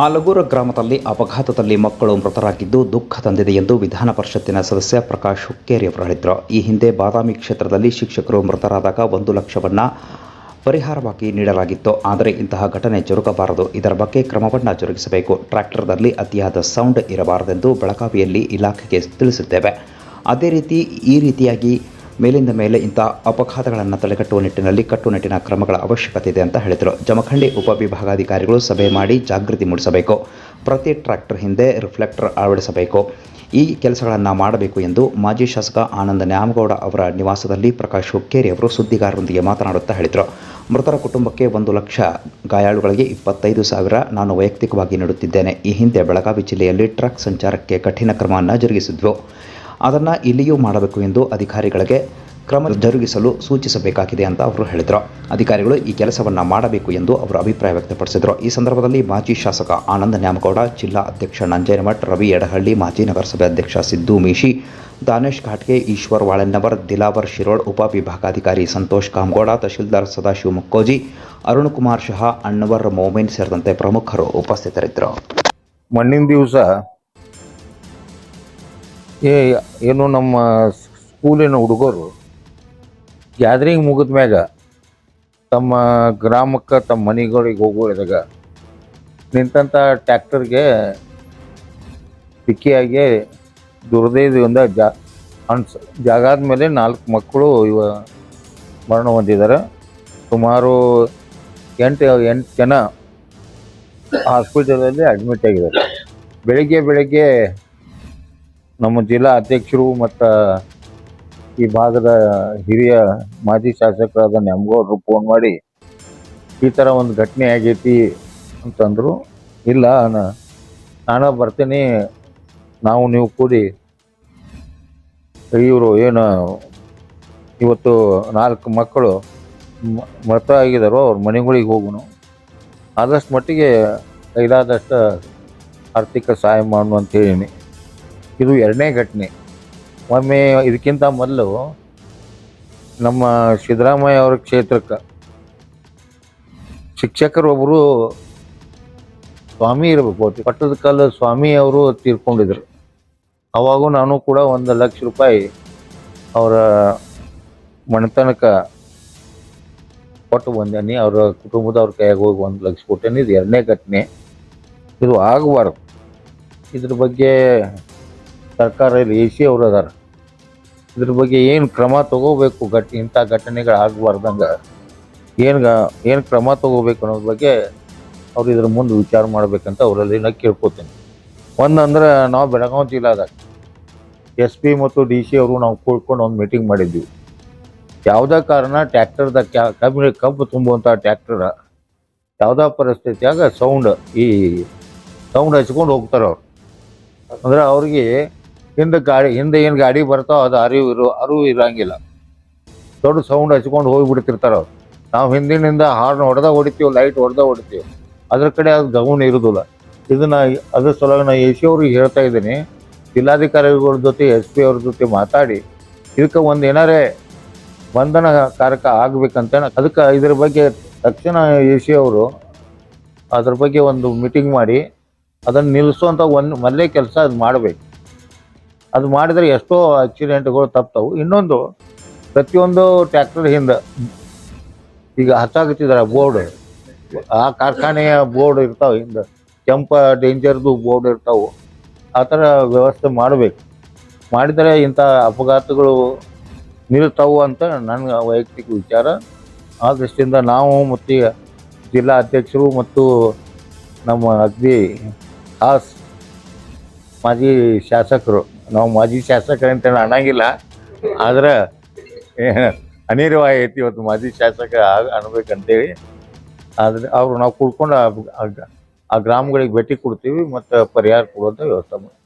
ಆಲಗೂರು ಗ್ರಾಮದಲ್ಲಿ ಅಪಘಾತದಲ್ಲಿ ಮಕ್ಕಳು ಮೃತರಾಗಿದ್ದು ದುಃಖ ತಂದಿದೆ ಎಂದು ವಿಧಾನ ಪರಿಷತ್ತಿನ ಸದಸ್ಯ ಪ್ರಕಾಶ್ ಹುಕ್ಕೇರಿ ಅವರು ಹೇಳಿದರು. ಈ ಹಿಂದೆ ಬಾದಾಮಿ ಕ್ಷೇತ್ರದಲ್ಲಿ ಶಿಕ್ಷಕರು ಮೃತರಾದಾಗ ಒಂದು ಲಕ್ಷವನ್ನು ಪರಿಹಾರವಾಗಿ ನೀಡಲಾಗಿತ್ತು. ಆದರೆ ಇಂತಹ ಘಟನೆ ಜರುಗಬಾರದು. ಇದರ ಬಗ್ಗೆ ಕ್ರಮವನ್ನು ಜರುಗಿಸಬೇಕು. ಟ್ರ್ಯಾಕ್ಟರ್ನಲ್ಲಿ ಅತಿಯಾದ ಸೌಂಡ್ ಇರಬಾರದೆಂದು ಬೆಳಗಾವಿಯಲ್ಲಿ ಇಲಾಖೆಗೆ ತಿಳಿಸಿದ್ದೇವೆ. ಅದೇ ರೀತಿ ಈ ರೀತಿಯಾಗಿ ಮೇಲಿಂದ ಮೇಲೆ ಇಂಥ ಅಪಘಾತಗಳನ್ನು ತಡೆಗಟ್ಟುವ ನಿಟ್ಟಿನಲ್ಲಿ ಕಟ್ಟುನಿಟ್ಟಿನ ಕ್ರಮಗಳ ಅವಶ್ಯಕತೆ ಇದೆ ಅಂತ ಹೇಳಿದರು. ಜಮಖಂಡಿ ಉಪವಿಭಾಗಾಧಿಕಾರಿಗಳು ಸಭೆ ಮಾಡಿ ಜಾಗೃತಿ ಮೂಡಿಸಬೇಕು. ಪ್ರತಿ ಟ್ರ್ಯಾಕ್ಟರ್ ಹಿಂದೆ ರಿಫ್ಲೆಕ್ಟರ್ ಅಳವಡಿಸಬೇಕು. ಈ ಕೆಲಸಗಳನ್ನು ಮಾಡಬೇಕು ಎಂದು ಮಾಜಿ ಶಾಸಕ ಆನಂದ ನ್ಯಾಮಗೌಡ ಅವರ ನಿವಾಸದಲ್ಲಿ ಪ್ರಕಾಶ್ ಹುಕ್ಕೇರಿ ಅವರು ಸುದ್ದಿಗಾರರೊಂದಿಗೆ ಮಾತನಾಡುತ್ತಾ ಹೇಳಿದರು. ಮೃತರ ಕುಟುಂಬಕ್ಕೆ ಒಂದು ಲಕ್ಷ ಗಾಯಾಳುಗಳಿಗೆ ಇಪ್ಪತ್ತೈದು ಸಾವಿರ ನಾನು ವೈಯಕ್ತಿಕವಾಗಿ ನೀಡುತ್ತಿದ್ದೇನೆ. ಈ ಹಿಂದೆ ಬೆಳಗಾವಿ ಜಿಲ್ಲೆಯಲ್ಲಿ ಟ್ರಕ್ ಸಂಚಾರಕ್ಕೆ ಕಠಿಣ ಕ್ರಮವನ್ನು ಜರುಗಿಸಿದ್ವು. ಅದನ್ನು ಇಲ್ಲಿಯೂ ಮಾಡಬೇಕು ಎಂದು ಅಧಿಕಾರಿಗಳಿಗೆ ಕ್ರಮ ಜರುಗಿಸಲು ಸೂಚಿಸಬೇಕಾಗಿದೆ ಅಂತ ಅವರು ಹೇಳಿದರು. ಅಧಿಕಾರಿಗಳು ಈ ಕೆಲಸವನ್ನು ಮಾಡಬೇಕು ಎಂದು ಅವರು ಅಭಿಪ್ರಾಯ ವ್ಯಕ್ತಪಡಿಸಿದರು. ಈ ಸಂದರ್ಭದಲ್ಲಿ ಮಾಜಿ ಶಾಸಕ ಆನಂದ ನ್ಯಾಮಗೌಡ, ಜಿಲ್ಲಾ ಅಧ್ಯಕ್ಷ ನಂಜೇನಮಠ್, ರವಿ ಯಡಹಳ್ಳಿ ಮಾಜಿ ನಗರಸಭೆ ಅಧ್ಯಕ್ಷ ಸಿದ್ದು ಮೀಶಿ, ದಾನೇಶ್ ಘಾಟ್ಗೆ ಈಶ್ವರ್ ವಾಳೆನ್ನವರ್, ದಿಲಾವರ್ ಶಿರೋಡ್ ಉಪವಿಭಾಗಾಧಿಕಾರಿ ಸಂತೋಷ್ ಕಾಮಗೌಡ, ತಹಶೀಲ್ದಾರ್ ಸದಾಶಿವ ಮುಕ್ಕೋಜಿ, ಅರುಣ್ ಕುಮಾರ್ ಶಹಾ, ಅಣ್ಣವರ್ ಮೊಮಿನ್ ಸೇರಿದಂತೆ ಪ್ರಮುಖರು ಉಪಸ್ಥಿತರಿದ್ದರು. ಮಣ್ಣಿನ ದಿವಸ ಏ, ಏನು ನಮ್ಮ ಸ್ಕೂಲಿನ ಹುಡುಗರು ಗ್ಯಾದ್ರಿಂಗ್ ಮುಗಿದ ಮ್ಯಾಗ ತಮ್ಮ ಗ್ರಾಮಕ್ಕೆ ತಮ್ಮ ಮನೆಗಳಿಗೆ ಹೋಗೋದಾಗ ನಿಂತಂಥ ಟ್ಯಾಕ್ಟರ್ಗೆ ಸಿಕ್ಕಿಯಾಗಿ ದುರ್ದೈದಿಂದ ಜಾ, ಅನ್ಸ್, ಜಾಗ ಮೇಲೆ ನಾಲ್ಕು ಮಕ್ಕಳು ಇವ ಮರಣ ಹೊಂದಿದ್ದಾರೆ. ಸುಮಾರು ಎಂಟು ಎಂಟು ಜನ ಹಾಸ್ಪಿಟಲಲ್ಲಿ ಅಡ್ಮಿಟ್ ಆಗಿದ್ದಾರೆ. ಬೆಳಿಗ್ಗೆ ಬೆಳಿಗ್ಗೆ ನಮ್ಮ ಜಿಲ್ಲಾ ಅಧ್ಯಕ್ಷರು ಮತ್ತು ಈ ಭಾಗದ ಹಿರಿಯ ಮಾಜಿ ಶಾಸಕರಾದ ನೆಮ್ಗೌಡರು ಫೋನ್ ಮಾಡಿ, ಈ ಥರ ಒಂದು ಘಟನೆ ಆಗೈತಿ ಅಂತಂದರು, ಇಲ್ಲ ನಾನು ಬರ್ತೀನಿ, ನಾವು ನೀವು ಕೂಡಿ. ಇವರು ಏನು, ಇವತ್ತು ನಾಲ್ಕು ಮಕ್ಕಳು ಮೃತ ಆಗಿದ್ದಾರೋ ಅವ್ರ ಮನೆಗಳಿಗೆ ಹೋಗೋಣ ಆದಷ್ಟು ಮಟ್ಟಿಗೆ ಕೈಲಾದಷ್ಟು ಆರ್ಥಿಕ ಸಹಾಯ ಮಾಡು ಅಂತ ಹೇಳೀನಿ. ಇದು ಎರಡನೇ ಘಟನೆ. ಒಮ್ಮೆ ಇದಕ್ಕಿಂತ ಮೊದಲು ನಮ್ಮ ಸಿದ್ದರಾಮಯ್ಯ ಅವರ ಕ್ಷೇತ್ರಕ್ಕೆ ಶಿಕ್ಷಕರೊಬ್ಬರು ಸ್ವಾಮಿ ಇರಬೇಕು. ಪಟ್ಟದ ಕಾಲ ಸ್ವಾಮಿ ಅವರು ತೀರ್ಕೊಂಡಿದ್ರು. ಅವಾಗೂ ನಾನು ಕೂಡ ಒಂದು ಲಕ್ಷ ರೂಪಾಯಿ ಅವರ ಮಣತನಕ ಕೊಟ್ಟು ಬಂದೇನಿ. ಅವರ ಕುಟುಂಬದವ್ರ ಕೈಯಾಗ ಹೋಗಿ ಒಂದು ಲಕ್ಷ ಕೊಟ್ಟೇನಿ. ಇದು ಎರಡನೇ ಘಟನೆ. ಇದು ಆಗಬಾರ್ದು. ಇದ್ರ ಬಗ್ಗೆ ಸರ್ಕಾರ ಇಲ್ಲಿ ಎ ಸಿ ಅವರು ಅದಾರ. ಇದ್ರ ಬಗ್ಗೆ ಏನು ಕ್ರಮ ತಗೋಬೇಕು ಘಟ್ ಇಂಥ ಘಟನೆಗಳು ಆಗಬಾರ್ದಂಗೆ ಏನು ಏನು ಕ್ರಮ ತಗೋಬೇಕು ಅನ್ನೋದ್ರ ಬಗ್ಗೆ ಅವ್ರು ಇದ್ರ ಮುಂದೆ ವಿಚಾರ ಮಾಡ್ಬೇಕಂತ ಅವರಲ್ಲಿ ನಾ ಕೇಳ್ಕೊತೀನಿ. ಒಂದು ಅಂದ್ರೆ ನಾವು ಬೆಳಗಾವಿ ಜಿಲ್ಲಾದಾಗ ಎಸ್ ಪಿ ಮತ್ತು ಡಿ ಸಿ ಅವರು ನಾವು ಕೂಡ್ಕೊಂಡು ಒಂದು ಮೀಟಿಂಗ್ ಮಾಡಿದ್ವಿ. ಯಾವುದೇ ಕಾರಣ ಟ್ಯಾಕ್ಟರ್ದ ಕ್ಯಾ ಕಬ್ಬು ಕಬ್ಬು ತುಂಬುವಂಥ ಟ್ಯಾಕ್ಟರ ಯಾವುದೇ ಪರಿಸ್ಥಿತಿಯಾಗ ಸೌಂಡ್ ಈ ಸೌಂಡ್ ಹಚ್ಕೊಂಡು ಹೋಗ್ತಾರೆ ಅವ್ರು. ಅಂದ್ರೆ ಅವ್ರಿಗೆ ಹಿಂದೆ ಗಾಡಿ, ಹಿಂದೆ ಏನು ಗಾಡಿ ಬರ್ತಾವ ಅದು ಅರಿವು ಇರೋ, ಅರಿವು ಇರಂಗಿಲ್ಲ. ದೊಡ್ಡ ಸೌಂಡ್ ಹಚ್ಕೊಂಡು ಹೋಗಿಬಿಡ್ತಿರ್ತಾರೆ ಅವ್ರು. ನಾವು ಹಿಂದಿನಿಂದ ಹಾರ್ನ್ ಹೊಡೆದ ಹೊಡಿತೀವಿ ಲೈಟ್ ಹೊಡೆದ ಹೊಡಿತೀವಿ. ಅದ್ರ ಕಡೆ ಅದು ಗಮನ ಇರೋದಿಲ್ಲ. ಇದನ್ನ, ಅದ್ರ ಸಲುವಾಗಿ ನಾನು ಎ ಸಿ ಅವ್ರಿಗೆ ಹೇಳ್ತಾ ಇದ್ದೀನಿ. ಜಿಲ್ಲಾಧಿಕಾರಿಗಳ ಜೊತೆ, ಎಸ್ ಪಿ ಅವ್ರ ಜೊತೆ ಮಾತಾಡಿ. ಇದಕ್ಕೆ ಒಂದು ಏನಾರೇ ಬಂಧನ ಕಾರಕ ಆಗಬೇಕಂತ ಅದಕ್ಕೆ ಇದ್ರ ಬಗ್ಗೆ ತಕ್ಷಣ ಎ ಸಿ ಅವರು ಅದ್ರ ಬಗ್ಗೆ ಒಂದು ಮೀಟಿಂಗ್ ಮಾಡಿ, ಅದನ್ನು ನಿಲ್ಲಿಸುವಂಥ ಒಂದು ಮೊದಲೇ ಕೆಲಸ ಅದು ಮಾಡಬೇಕು. ಅದು ಮಾಡಿದರೆ ಎಷ್ಟೋ ಆಕ್ಸಿಡೆಂಟ್ಗಳು ತಪ್ತವು. ಇನ್ನೊಂದು, ಪ್ರತಿಯೊಂದು ಟ್ಯಾಕ್ಟರ್ ಹಿಂದೆ ಈಗ ಹಚ್ಚಾಕತ್ತಿದ್ದಾರೆ ಬೋರ್ಡ್. ಆ ಕಾರ್ಖಾನೆಯ ಬೋರ್ಡ್ ಇರ್ತಾವೆ ಹಿಂದೆ. ಕೆಂಪ ಡೇಂಜರ್ದು ಬೋರ್ಡ್ ಇರ್ತಾವೆ. ಆ ಥರ ವ್ಯವಸ್ಥೆ ಮಾಡಬೇಕು. ಮಾಡಿದರೆ ಇಂಥ ಅಪಘಾತಗಳು ನಿಲ್ತಾವು ಅಂತ ನನ್ನ ವೈಯಕ್ತಿಕ ವಿಚಾರ. ಆ ದೃಷ್ಟಿಯಿಂದ ನಾವು ಮತ್ತು ಜಿಲ್ಲಾ ಅಧ್ಯಕ್ಷರು ಮತ್ತು ನಮ್ಮ ಅಗ್ದಿ ಖಾಸ್ ಮಾಜಿ ಶಾಸಕರು ನಾವು ಮಾಜಿ ಶಾಸಕರು ಅಂತ ಅನ್ನಂಗಿಲ್ಲ. ಆದ್ರೆ ಅನಿವಾರ್ಯ ಐತಿ ಇವತ್ತು ಮಾಜಿ ಶಾಸಕ ಅನ್ಬೇಕಂತೇಳಿ. ಆದ್ರೆ ಅವರು ನಾವು ಕುಡ್ಕೊಂಡು ಆ- ಗ್ರಾಮಗಳಿಗೆ ಭೇಟಿ ಕೊಡ್ತೀವಿ, ಮತ್ತು ಪರಿಹಾರ ಕೊಡುವಂಥ ವ್ಯವಸ್ಥೆ